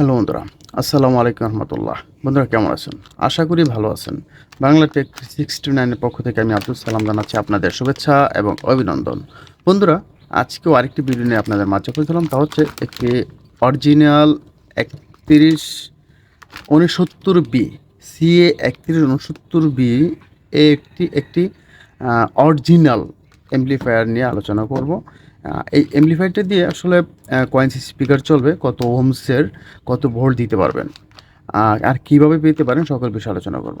Hello বন্ধুরা, আসসালামু আলাইকুম রহমতুল্লাহ। বন্ধুরা কেমন আছেন? আশা করি ভালো আছেন। বাংলা টেক থ্রি সিক্সটি নাইনের পক্ষ থেকে আমি আব্দুল সালাম জানাচ্ছি আপনাদের শুভেচ্ছা এবং অভিনন্দন। বন্ধুরা, আজকেও আরেকটি ভিডিও নিয়ে আপনাদের মাঝে করেছিলাম তা হচ্ছে একটি অরিজিনাল একত্রিশ উনসত্তর বি সিএ একত্রিশ উনসত্তর বি এ একটি একটি অরিজিনাল এমপ্লিফায়ার নিয়ে আলোচনা করব। এই এমপ্লিফায়ারটা দিয়ে আসলে কয়েন্স স্পিকার চলবে, কত ওমসের কত ভোল্ট দিতে পারবেন। আর কীভাবে পেতে পারেন সকল বিষয়ে আলোচনা করব।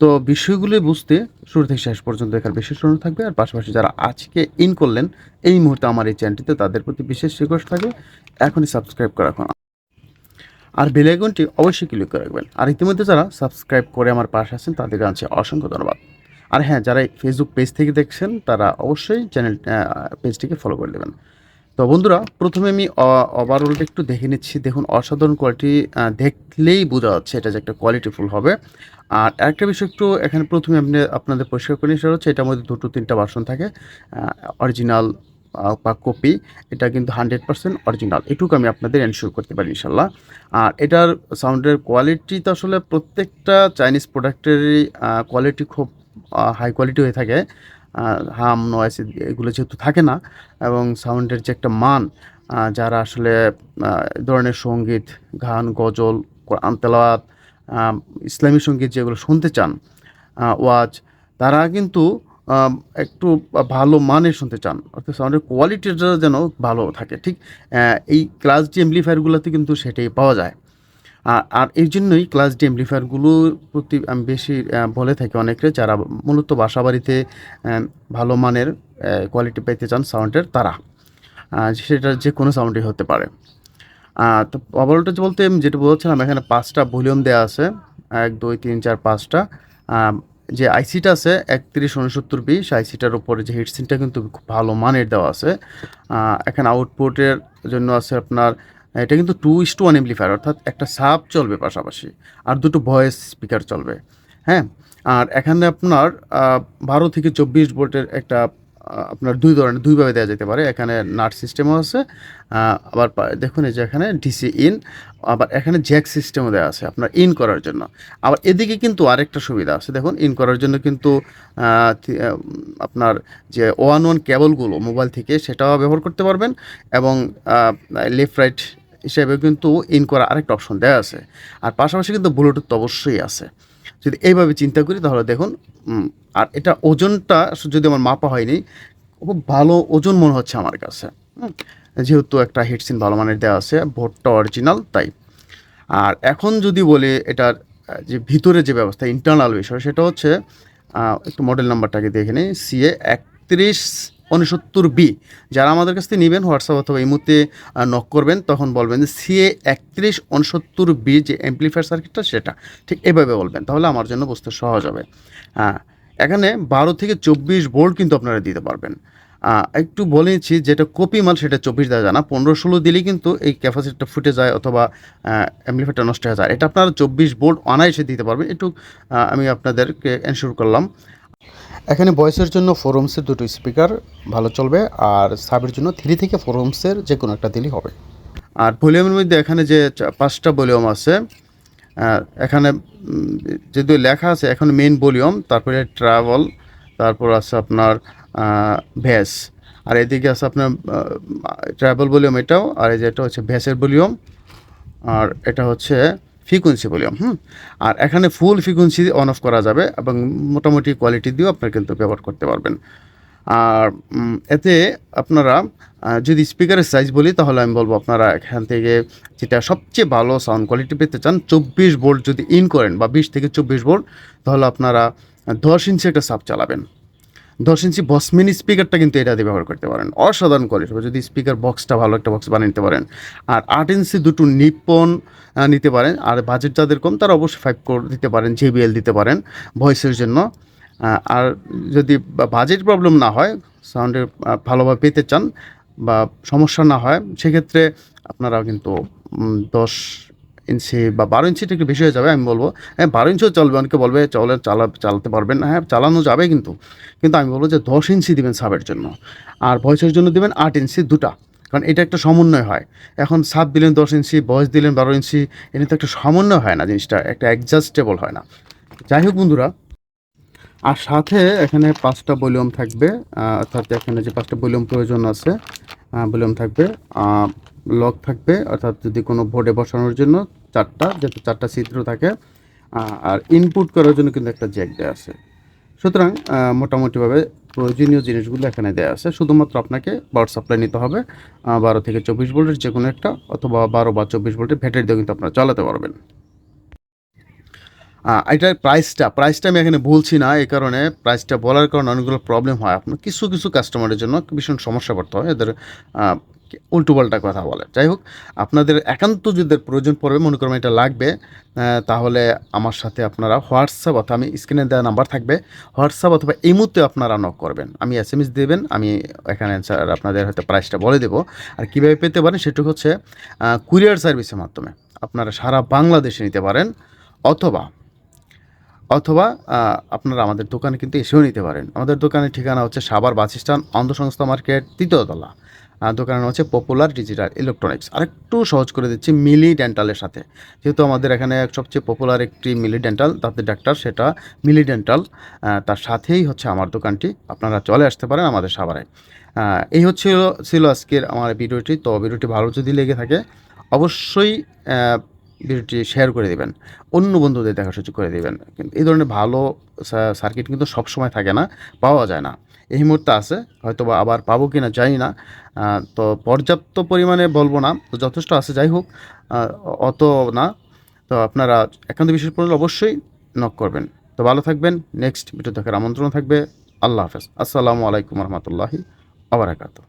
তো বিষয়গুলো বুঝতে শুরু থেকে শেষ পর্যন্ত দেখার বিশেষ অনুরোধ থাকবে। আর পাশাপাশি যারা আজকে ইন করলেন, এই মুহূর্তে আমার এই চ্যানেলটিতে তাদের প্রতি বিশেষ রিকোয়েস্ট থাকবে। এখনই সাবস্ক্রাইব করা রাখুন। আর বেল আইকনটি অবশ্যই ক্লিক করে রাখবেন। আর ইতিমধ্যে যারা সাবস্ক্রাইব করে আমার পাশে আছেন তাদের জানাচ্ছি অসংখ্য ধন্যবাদ। আর হ্যাঁ যারা ফেসবুক পেজ থেকে দেখছেন, তারা অবশ্যই চ্যানেল পেজটিকে ফলো করে দেবেন তো বন্ধুরা, প্রথমে আমি ওভারঅলটা একটু দেখে নিচ্ছি। দেখুন, অসাধারণ কোয়ালিটি দেখলেই বোঝা যাচ্ছে এটা যে একটা কোয়ালিটিফুল হবে। আর একটা বিষয় একটু এখানে প্রথমে আপনি, আপনাদের পরিষ্কার করে সেটা হচ্ছে এটার মধ্যে দুটো তিনটা বাসন থাকে। অরিজিনাল বা কপি এটা কিন্তু হান্ড্রেড পার্সেন্ট অরিজিনাল এটুকু আমি আপনাদের এনশিওর করতে পারি ইনশাল্লাহ আর এটার সাউন্ডের কোয়ালিটি তো আসলে প্রত্যেকটা চাইনিজ প্রোডাক্টেরই কোয়ালিটি খুব হাই কোয়ালিটি হয়ে থাকে। হাম নয়েস এগুলো যেহেতু থাকে না, এবং সাউন্ডের যে একটা মান যারা আসলে ধরনের সংগীত, গান, গজল, কোরআন তেলাওয়াত ইসলামী সংগীত যেগুলো শুনতে চান ওয়াজ, তারা কিন্তু একটু ভালো মানের শুনতে চান। অর্থাৎ সাউন্ডের কোয়ালিটিটা যেন ভালো থাকে, ঠিক? এই ক্লাস ডি এমপ্লিফায়ারগুলোতে কিন্তু সেটাই পাওয়া যায়। আর এই জন্যই ক্লাস ডি এমপ্লিফায়ারগুলোর প্রতি, আমি, বেশি বলে থাকি অনেকে যারা মূলত বাসা বাড়িতে ভালো মানের কোয়ালিটি পেতে চান সাউন্ডের তারা। সেটা যে কোনো সাউন্ডই হতে পারে। তো ওভারঅলটা বলতে, আমি যেটা বলছিলাম এখানে পাঁচটা ভলিউম দেওয়া আছে। এক, দুই, তিন, চার, পাঁচটা। যে আইসিটা আছে, একত্রিশ, উনসত্তর বিশ আইসিটার উপরে যে হিটসিনটা কিন্তু খুব ভালো মানের দেওয়া আছে। এখানে আউটপুটের জন্য আছে আপনার এটা কিন্তু two is to one amplifier অর্থাৎ একটা সাব চলবে পাশাপাশি, আর দুটো ভয়েস স্পিকার চলবে হ্যাঁ? আর এখানে আপনার বারো থেকে চব্বিশ ভোল্টের একটা আপনার দুই ধরনের, দুইভাবে দেওয়া যেতে পারে। এখানে নাট সিস্টেমও আছে আবার দেখুন এই যে এখানে ডিসি ইন আবার এখানে জ্যাক সিস্টেমও দেওয়া আছে আপনার ইন করার জন্য। আবার এদিকে কিন্তু আরেকটা সুবিধা আছে, দেখুন ইন করার জন্য কিন্তু আপনার যে ওয়ান ওয়ান কেবলগুলো মোবাইল থেকে সেটাও ব্যবহার করতে পারবেন এবং লেফট রাইট হিসেবে কিন্তু ইন করা আরেকটা অপশন দেওয়া আছে। আর পাশাপাশি কিন্তু ব্লুটুথ অবশ্যই আছে। যদি এইভাবে চিন্তা করি তাহলে দেখুন আর এটা ওজনটা যদি আমার মাপা হয়নি, খুব ভালো ওজন মনে হচ্ছে আমার কাছে। যেহেতু একটা হিটসিন ভালো মানের দেওয়া আছে, ভোটটা অরিজিনাল তাই। আর এখন যদি বলি এটার যে ভিতরে যে ব্যবস্থা ইন্টারনাল বিষয়, সেটা হচ্ছে একটু মডেল নাম্বারটাকে দেখে নিই সিএ একত্রিশ উনসত্তর বি। যারা আমাদের কাছ থেকে নেবেন, হোয়াটসঅ্যাপ অথবা এই মুহূর্তে নক করবেন, তখন বলবেন যে সিএ একত্রিশ উনসত্তর বি যে অ্যাম্পলিফায়ার সার্কিটটা সেটা। ঠিক এভাবে বলবেন, তাহলে আমার জন্য বুঝতে সহজ হবে। হ্যাঁ এখানে বারো থেকে চব্বিশ ভোল্ট কিন্তু আপনারা দিতে পারবেন। একটু বলেছি যেটা কপি মাল, সেটা চব্বিশ দেওয়া যায় না। পনেরো ষোলো দিলেই কিন্তু এই ক্যাপাসিটিটা ফুটে যায় অথবা অ্যাম্পলিফায়ারটা নষ্ট হয়ে যায়। এটা আপনারা চব্বিশ ভোল্ট অনায়াসে দিতে পারবেন। একটু আমি আপনাদেরকে এনশিওর করলাম। এখানে ভয়েসের জন্য ফোর ওমসের দুটো স্পিকার ভালো চলবে, আর সাবের জন্য থ্রি থেকে ফোর ওমসের যে কোনো একটা দিলেই হবে। আর ভলিউমের মধ্যে এখানে যে পাঁচটা ভলিউম আছে এখানে যেহেতু লেখা আছে, এখন মেন ভলিউম তারপরে ট্রাভেল তারপর আছে আপনার ভ্যাস আর এদিকে আছে আপনার ট্রাভেল ভলিউম এটাও, আর এই যে এটা হচ্ছে ভ্যাসের ভলিউম আর এটা হচ্ছে ফ্রিকোয়েন্সি ভলিউম হুম? আর এখানে ফুল ফ্রিকোয়েন্সি অন অফ করা যাবে এবং মোটামুটি কোয়ালিটি দিয়েও আপনারা কিন্তু ব্যবহার করতে পারবেন। আর এতে আপনারা যদি স্পিকারের সাইজ বলি, তাহলে আমি বলব আপনারা এখান থেকে যেটা সবচেয়ে ভালো সাউন্ড কোয়ালিটি পেতে চান, চব্বিশ ভোল্ট যদি ইন করেন বা বিশ থেকে চব্বিশ ভোল্ট তাহলে আপনারা দশ ইঞ্চি একটা সাপ চালাবেন। দশ ইঞ্চি বস মিনি স্পিকারটা কিন্তু এটা দিয়ে ব্যবহার করতে পারেন। অসাধারণ কোয়ালিটি যদি স্পিকার বক্সটা ভালো একটা বক্স বানিয়ে নিতে পারেন। আর আট ইঞ্চি দুটো নিপন নিতে পারেন। আর বাজেট যাদের কম, তারা অবশ্যই ফাইভ কোর দিতে পারেন জেবিএল দিতে পারেন ভয়েসের জন্য। আর যদি বাজেট প্রবলেম না হয় সাউন্ডের ভালোভাবে পেতে চান বা সমস্যা না হয়, সেক্ষেত্রে আপনারা কিন্তু দশ ইঞ্চি বা বারো ইঞ্চিটা একটু বেশি হয়ে যাবে, আমি বলব। হ্যাঁ বারো ইঞ্চিও চলবে, অনেকে বলবে চলে চালা, চালাতে পারবেন না। হ্যাঁ চালানো যাবে কিন্তু। কিন্তু আমি বলব যে দশ ইঞ্চি দিবেন সাবের জন্য। আর ভয়েসের জন্য দিবেন আট ইঞ্চি দুটা। কারণ এটা একটা সমন্বয় হয়। এখন সাপ দিলেন দশ ইঞ্চি, বয়স দিলেন বারো ইঞ্চি এটা তো একটা সমন্বয় হয় না জিনিসটা, একটা অ্যাডজাস্টেবল হয় না। যাই হোক বন্ধুরা, আর সাথে এখানে পাঁচটা ভলিউম থাকবে। অর্থাৎ এখানে যে পাঁচটা ভলিউম প্রয়োজন আছে ভলিউম থাকবে। লক থাকবে, অর্থাৎ যদি কোনো বোর্ডে বসানোর জন্য চারটা, যেহেতু চারটা চিত্র থাকে আর ইনপুট করার জন্য কিন্তু একটা জ্যাক দেওয়া আছে। সুতরাং মোটামুটিভাবে প্রয়োজনীয় জিনিসগুলো এখানে দেওয়া আছে। শুধুমাত্র আপনাকে পাওয়ার সাপ্লাই নিতে হবে। বারো থেকে চব্বিশ ভোল্টের যে কোনো একটা, অথবা বারো বা চব্বিশ ভোল্টের ব্যাটারি দিয়ে কিন্তু আপনারা চালাতে পারবেন। এটার প্রাইসটা প্রাইসটা আমি এখানে বলছি না, এই কারণে প্রাইসটা বলার কারণে অনেকগুলো প্রবলেম হয়। আপনার কিছু কিছু কাস্টমারের জন্য ভীষণ সমস্যা পড়তে হয়। এদের উল্টোপাল্টা কথা বলে। যাই হোক, আপনাদের একান্ত যদি প্রয়োজন পড়বে, মনে করবেন এটা লাগবে। তাহলে আমার সাথে আপনারা হোয়াটসঅ্যাপ অথবা আমি স্ক্রিনে দেওয়া নাম্বার থাকবে, হোয়াটসঅ্যাপ অথবা এই মুহূর্তে আপনারা নক করবেন। আমি এস এম এস দেবেন, আমি এখানে স্যার আপনাদের হয়তো প্রাইসটা বলে দেবো। আর কীভাবে পেতে পারেন সেটা হচ্ছে কুরিয়ার সার্ভিসের মাধ্যমে। আপনারা সারা বাংলাদেশে নিতে পারেন অথবা অথবা আপনারা আমাদের দোকানে কিন্তু এসেও নিতে পারেন। আমাদের দোকানের ঠিকানা হচ্ছে সাবার বাস অন্ধসংস্থা মার্কেট তৃতীয়তলা দোকানের নাম হচ্ছে পপুলার ডিজিটাল ইলেকট্রনিক্স আরেকটু সহজ করে দিচ্ছি মিলি ডেন্টালের সাথে। যেহেতু আমাদের এখানে সবচেয়ে পপুলার একটি মিলি ডেন্টাল তাদের ডাক্তার সেটা মিলি ডেন্টাল তার সাথেই হচ্ছে আমার দোকানটি। আপনারা চলে আসতে পারেন আমাদের সাভারে। এই হচ্ছে ছিল আজকের আমার ভিডিওটি। তো ভিডিওটি ভালো যদি লেগে থাকে, অবশ্যই ভিডিওটি শেয়ার করে দিবেন। অন্য বন্ধুদের দেখা সুযোগ করে দিবেন। কিন্তু এই ধরনের ভালো সার্কিট কিন্তু সবসময় থাকে না, পাওয়া যায় না। এই মুহূর্তে আছে হয়তো বা আবার পাবো কি না জানি না। তো পর্যাপ্ত পরিমাণে বলব না, তো যথেষ্ট আছে, যাই হোক অত না। তো আপনারা একান্ত বিশেষ পড়লে অবশ্যই নক করবেন। তো ভালো থাকবেন নেক্সট ভিডিও দেখার আমন্ত্রণ থাকবে। আল্লাহ হাফেজ। আসসালামু আলাইকুম রহমতুল্লাহি আবরাকাতু